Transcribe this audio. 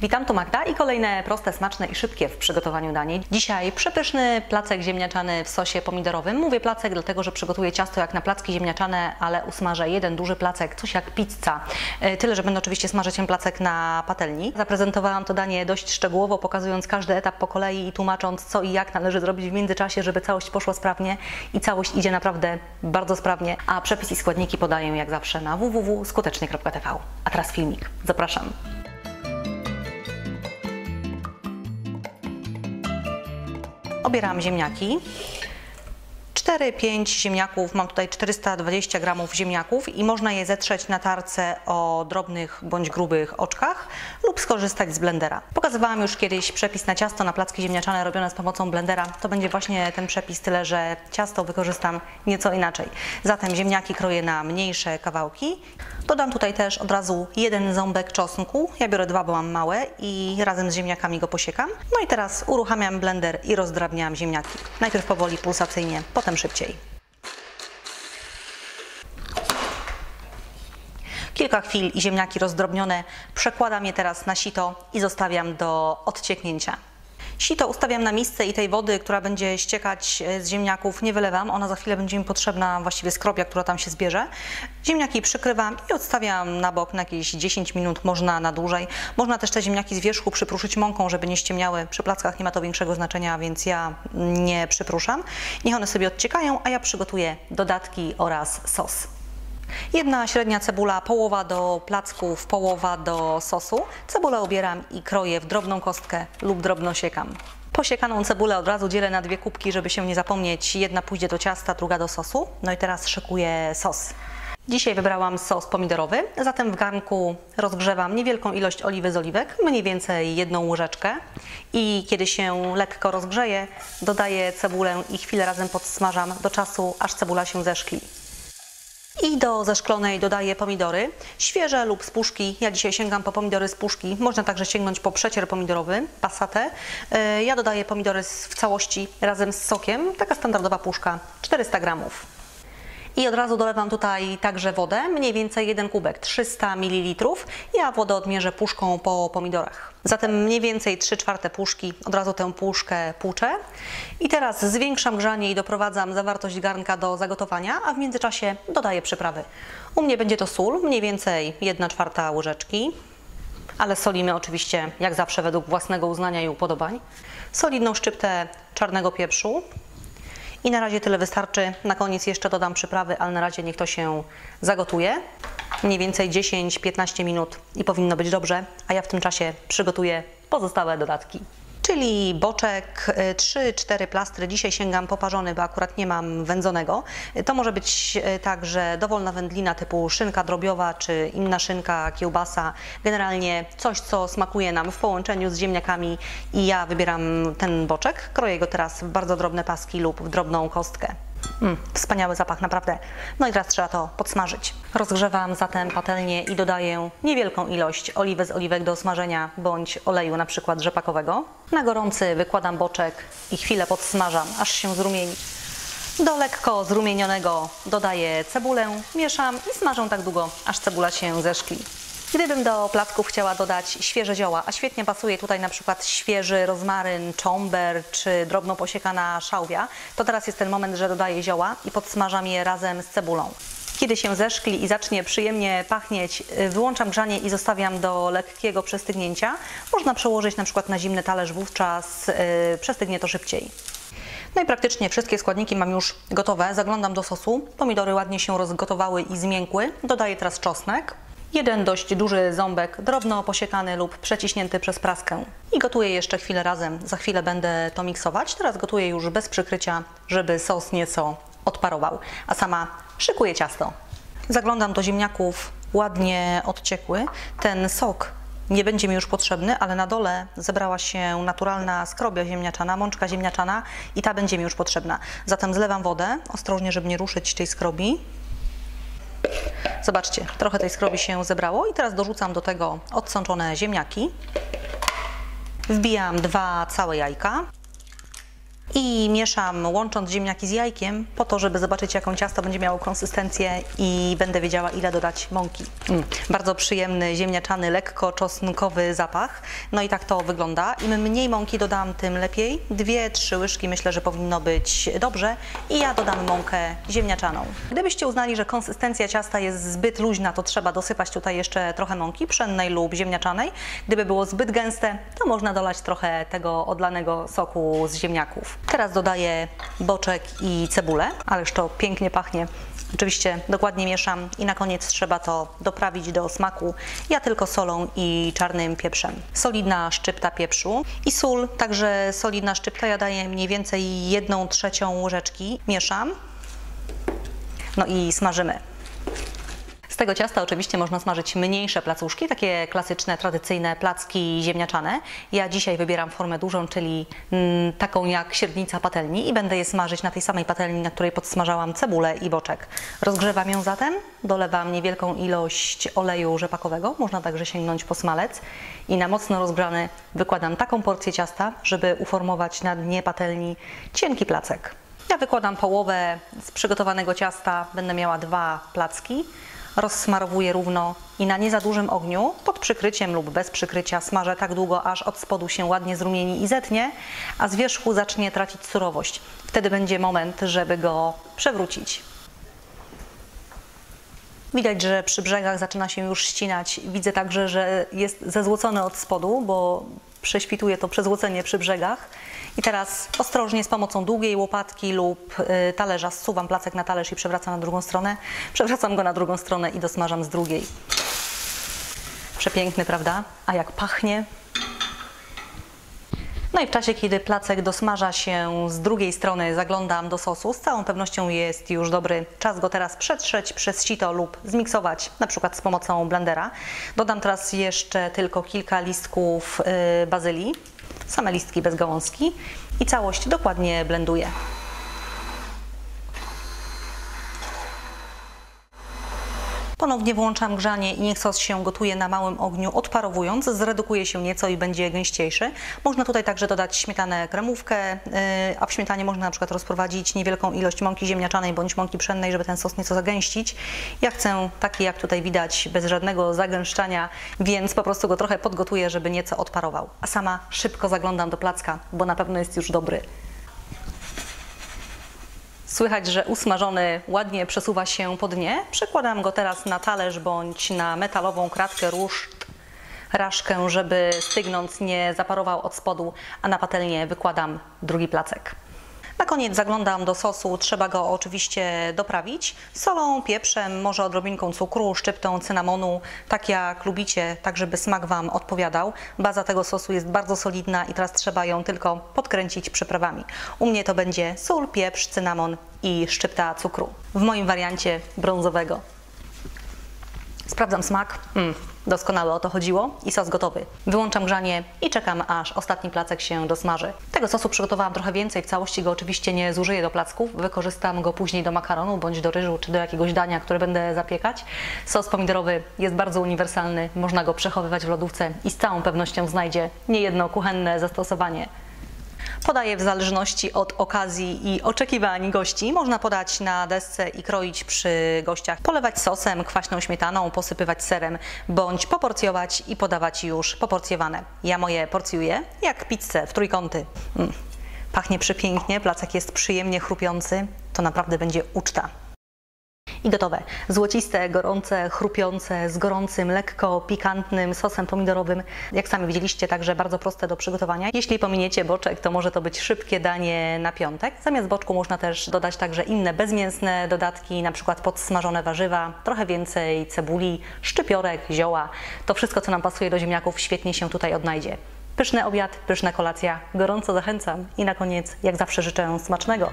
Witam, tu Magda i kolejne proste, smaczne i szybkie w przygotowaniu danie. Dzisiaj przepyszny placek ziemniaczany w sosie pomidorowym. Mówię placek, dlatego że przygotuję ciasto jak na placki ziemniaczane, ale usmażę jeden duży placek, coś jak pizza. E, Tyle, że będę oczywiście smażyć ten placek na patelni. Zaprezentowałam to danie dość szczegółowo, pokazując każdy etap po kolei i tłumacząc co i jak należy zrobić w międzyczasie, żeby całość poszła sprawnie i całość idzie naprawdę bardzo sprawnie. A przepis i składniki podaję jak zawsze na www.skutecznie.tv. A teraz filmik. Zapraszam. Obieram ziemniaki. 4-5 ziemniaków, mam tutaj 420 gramów ziemniaków i można je zetrzeć na tarce o drobnych bądź grubych oczkach lub skorzystać z blendera. Pokazywałam już kiedyś przepis na ciasto na placki ziemniaczane robione z pomocą blendera. To będzie właśnie ten przepis, tyle że ciasto wykorzystam nieco inaczej. Zatem ziemniaki kroję na mniejsze kawałki. Dodam tutaj też od razu jeden ząbek czosnku. Ja biorę dwa, bo mam małe i razem z ziemniakami go posiekam. No i teraz uruchamiam blender i rozdrabniam ziemniaki. Najpierw powoli, pulsacyjnie, potem szybciej. Kilka chwil i ziemniaki rozdrobnione przekładam je teraz na sito i zostawiam do odcieknięcia. Sito ustawiam na misce i tej wody, która będzie ściekać z ziemniaków, nie wylewam. Ona za chwilę będzie mi potrzebna, właściwie skrobia, która tam się zbierze. Ziemniaki przykrywam i odstawiam na bok na jakieś 10 minut, można na dłużej. Można też te ziemniaki z wierzchu przypruszyć mąką, żeby nie ściemniały. Przy plackach nie ma to większego znaczenia, więc ja nie przypruszam. Niech one sobie odciekają, a ja przygotuję dodatki oraz sos. Jedna średnia cebula, połowa do placków, połowa do sosu. Cebulę ubieram i kroję w drobną kostkę lub drobno siekam. Posiekaną cebulę od razu dzielę na dwie kubki, żeby się nie zapomnieć. Jedna pójdzie do ciasta, druga do sosu. No i teraz szykuję sos. Dzisiaj wybrałam sos pomidorowy, zatem w garnku rozgrzewam niewielką ilość oliwy z oliwek, mniej więcej jedną łyżeczkę i kiedy się lekko rozgrzeje, dodaję cebulę i chwilę razem podsmażam do czasu, aż cebula się zeszkli. I do zeszklonej dodaję pomidory, świeże lub z puszki. Ja dzisiaj sięgam po pomidory z puszki. Można także sięgnąć po przecier pomidorowy, passatę. Yy, Ja dodaję pomidory w całości razem z sokiem. Taka standardowa puszka, 400 gramów. I od razu dolewam tutaj także wodę, mniej więcej jeden kubek, 300 ml. Ja wodę odmierzę puszką po pomidorach. Zatem mniej więcej 3 czwarte puszki, od razu tę puszkę płuczę. I teraz zwiększam grzanie i doprowadzam zawartość garnka do zagotowania, a w międzyczasie dodaję przyprawy. U mnie będzie to sól, mniej więcej 1 czwarta łyżeczki, ale solimy oczywiście jak zawsze według własnego uznania i upodobań. Solidną szczyptę czarnego pieprzu, i na razie tyle wystarczy. Na koniec jeszcze dodam przyprawy, ale na razie niech to się zagotuje. Mniej więcej 10-15 minut i powinno być dobrze, a ja w tym czasie przygotuję pozostałe dodatki. Czyli boczek, y, 3-4 plastry. Dzisiaj sięgam poparzony, bo akurat nie mam wędzonego. Y, To może być y, także dowolna wędlina typu szynka drobiowa czy inna szynka, kiełbasa. Generalnie coś, co smakuje nam w połączeniu z ziemniakami i ja wybieram ten boczek. Kroję go teraz w bardzo drobne paski lub w drobną kostkę. Mm, wspaniały zapach, naprawdę. No i teraz trzeba to podsmażyć. Rozgrzewam zatem patelnię i dodaję niewielką ilość oliwy z oliwek do smażenia bądź oleju na przykład rzepakowego. Na gorący wykładam boczek i chwilę podsmażam, aż się zrumieni. Do lekko zrumienionego dodaję cebulę, mieszam i smażę tak długo, aż cebula się zeszkli. Gdybym do placków chciała dodać świeże zioła, a świetnie pasuje tutaj na przykład świeży rozmaryn, czomber czy drobno posiekana szałwia, to teraz jest ten moment, że dodaję zioła i podsmażam je razem z cebulą. Kiedy się zeszkli i zacznie przyjemnie pachnieć, y, wyłączam grzanie i zostawiam do lekkiego przestygnięcia. Można przełożyć na przykład na zimny talerz, wówczas yy, przestygnie to szybciej. No i praktycznie wszystkie składniki mam już gotowe. Zaglądam do sosu. Pomidory ładnie się rozgotowały i zmiękły. Dodaję teraz czosnek. Jeden dość duży ząbek, drobno posiekany lub przeciśnięty przez praskę. I gotuję jeszcze chwilę razem. Za chwilę będę to miksować. Teraz gotuję już bez przykrycia, żeby sos nieco odparował. A sama szykuję ciasto. Zaglądam do ziemniaków, ładnie odciekły. Ten sok nie będzie mi już potrzebny, ale na dole zebrała się naturalna skrobia ziemniaczana, mączka ziemniaczana i ta będzie mi już potrzebna. Zatem zlewam wodę, ostrożnie, żeby nie ruszyć tej skrobi. Zobaczcie, trochę tej skrobi się zebrało i teraz dorzucam do tego odsączone ziemniaki. Wbijam dwa całe jajka. I mieszam łącząc ziemniaki z jajkiem po to, żeby zobaczyć jaką ciasto będzie miało konsystencję i będę wiedziała ile dodać mąki. Mm, bardzo przyjemny ziemniaczany, lekko czosnkowy zapach. No i tak to wygląda. Im mniej mąki dodam, tym lepiej. Dwie, trzy łyżki myślę, że powinno być dobrze. I ja dodam mąkę ziemniaczaną. Gdybyście uznali, że konsystencja ciasta jest zbyt luźna, to trzeba dosypać tutaj jeszcze trochę mąki pszennej lub ziemniaczanej. Gdyby było zbyt gęste, to można dolać trochę tego odlanego soku z ziemniaków. Teraz dodaję boczek i cebulę, ależ to pięknie pachnie. Oczywiście dokładnie mieszam i na koniec trzeba to doprawić do smaku. Ja tylko solą i czarnym pieprzem. Solidna szczypta pieprzu i sól, także solidna szczypta. Ja daję mniej więcej jedną trzecią łyżeczki. Mieszam. No i smażymy. Z tego ciasta oczywiście można smażyć mniejsze placuszki, takie klasyczne, tradycyjne placki ziemniaczane. Ja dzisiaj wybieram formę dużą, czyli mm, taką jak średnica patelni i będę je smażyć na tej samej patelni, na której podsmażałam cebulę i boczek. Rozgrzewam ją zatem, dolewam niewielką ilość oleju rzepakowego, można także sięgnąć po smalec i na mocno rozgrzany wykładam taką porcję ciasta, żeby uformować na dnie patelni cienki placek. Ja wykładam połowę z przygotowanego ciasta, będę miała dwa placki rozsmarowuję równo i na nie za dużym ogniu, pod przykryciem lub bez przykrycia smażę tak długo, aż od spodu się ładnie zrumieni i zetnie, a z wierzchu zacznie tracić surowość. Wtedy będzie moment, żeby go przewrócić. Widać, że przy brzegach zaczyna się już ścinać. Widzę także, że jest zezłocony od spodu, bo prześwituje to przezłocenie przy brzegach. I teraz ostrożnie z pomocą długiej łopatki lub y, talerza zsuwam placek na talerz i przewracam na drugą stronę. Przewracam go na drugą stronę i dosmażam z drugiej. Przepiękny, prawda? A jak pachnie? No i w czasie, kiedy placek dosmaża się z drugiej strony, zaglądam do sosu. Z całą pewnością jest już dobry. Czas go teraz przetrzeć przez sito lub zmiksować, na przykład z pomocą blendera. Dodam teraz jeszcze tylko kilka listków yy, bazylii same listki bez gałązki i całość dokładnie blenduję. Ponownie włączam grzanie i niech sos się gotuje na małym ogniu, odparowując, zredukuje się nieco i będzie gęściejszy. Można tutaj także dodać śmietanę kremówkę, y, a w śmietanie można na przykład rozprowadzić niewielką ilość mąki ziemniaczanej bądź mąki pszennej, żeby ten sos nieco zagęścić. Ja chcę taki, jak tutaj widać, bez żadnego zagęszczania, więc po prostu go trochę podgotuję, żeby nieco odparował. A sama szybko zaglądam do placka, bo na pewno jest już dobry. Słychać, że usmażony ładnie przesuwa się po dnie. Przekładam go teraz na talerz bądź na metalową kratkę ruszt, raszkę, żeby stygnąc nie zaparował od spodu, a na patelnię wykładam drugi placek. Na koniec zaglądam do sosu, trzeba go oczywiście doprawić solą, pieprzem, może odrobinką cukru, szczyptą cynamonu, tak jak lubicie, tak żeby smak Wam odpowiadał. Baza tego sosu jest bardzo solidna i teraz trzeba ją tylko podkręcić przyprawami. U mnie to będzie sól, pieprz, cynamon i szczypta cukru. W moim wariancie brązowego. Sprawdzam smak. Mm, doskonale o to chodziło i sos gotowy. Wyłączam grzanie i czekam, aż ostatni placek się dosmaży. Tego sosu przygotowałam trochę więcej, w całości go oczywiście nie zużyję do placków. Wykorzystam go później do makaronu, bądź do ryżu, czy do jakiegoś dania, które będę zapiekać. Sos pomidorowy jest bardzo uniwersalny, można go przechowywać w lodówce i z całą pewnością znajdzie niejedno kuchenne zastosowanie. Podaję w zależności od okazji i oczekiwań gości. Można podać na desce i kroić przy gościach. Polewać sosem, kwaśną śmietaną, posypywać serem, bądź poporcjować i podawać już poporcjowane. Ja moje porcjuję jak pizzę w trójkąty. Mm. Pachnie przepięknie, placek jest przyjemnie chrupiący. To naprawdę będzie uczta i gotowe. Złociste, gorące, chrupiące, z gorącym, lekko pikantnym sosem pomidorowym. Jak sami widzieliście, także bardzo proste do przygotowania. Jeśli pominiecie boczek, to może to być szybkie danie na piątek. Zamiast boczku można też dodać także inne bezmięsne dodatki, na przykład podsmażone warzywa, trochę więcej cebuli, szczypiorek, zioła. To wszystko, co nam pasuje do ziemniaków, świetnie się tutaj odnajdzie. Pyszny obiad, pyszna kolacja. Gorąco zachęcam i na koniec, jak zawsze, życzę smacznego.